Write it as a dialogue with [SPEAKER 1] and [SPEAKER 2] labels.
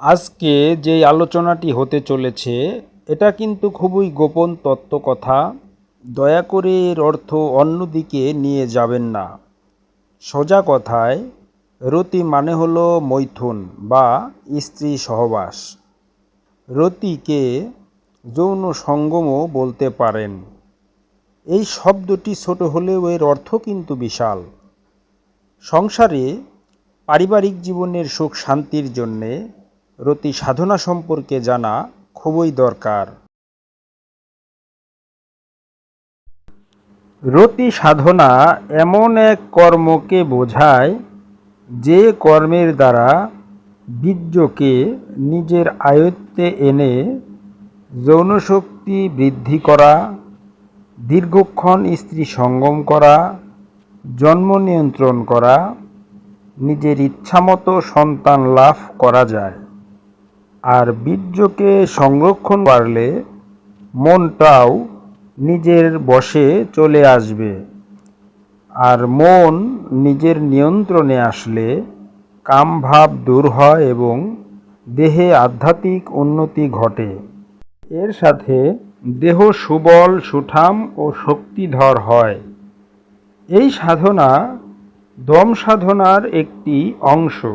[SPEAKER 1] আজকে যে আলোচনাটি হতে চলেছে, এটা কিন্তু খুবই গোপন তত্ত্ব কথা। দয়া করে এর অর্থ অন্যদিকে নিয়ে যাবেন না। সোজা কথায়, রতি মানে হলো মৈথুন বা স্ত্রী সহবাস। রতিকে যৌন সঙ্গমও বলতে পারেন। এই শব্দটি ছোট হলেও এর অর্থ কিন্তু বিশাল। সংসারে পারিবারিক জীবনের সুখ শান্তির জন্যে রতি সাধনা সম্পর্কে জানা খুবই দরকার। রতি সাধনা এমন এক কর্মকে বোঝায় যে কর্মের দ্বারা বীর্যকে নিজের আয়ত্তে এনে যৌনশক্তি বৃদ্ধি করা, দীর্ঘক্ষণ স্ত্রী সঙ্গম করা, জন্ম নিয়ন্ত্রণ করা, নিজের ইচ্ছামতো সন্তান লাভ করা যায়। আর বীর্যকে সংরক্ষণ পারলে মনটাও নিজের বশে চলে আসবে। আর মন নিজের নিয়ন্ত্রণে আসলে কামভাব দূর হয় এবং দেহে আধ্যাত্মিক উন্নতি ঘটে। এর সাথে দেহ সুবল, সুঠাম ও শক্তিধর হয়। এই সাধনা দম সাধনার একটি অংশ।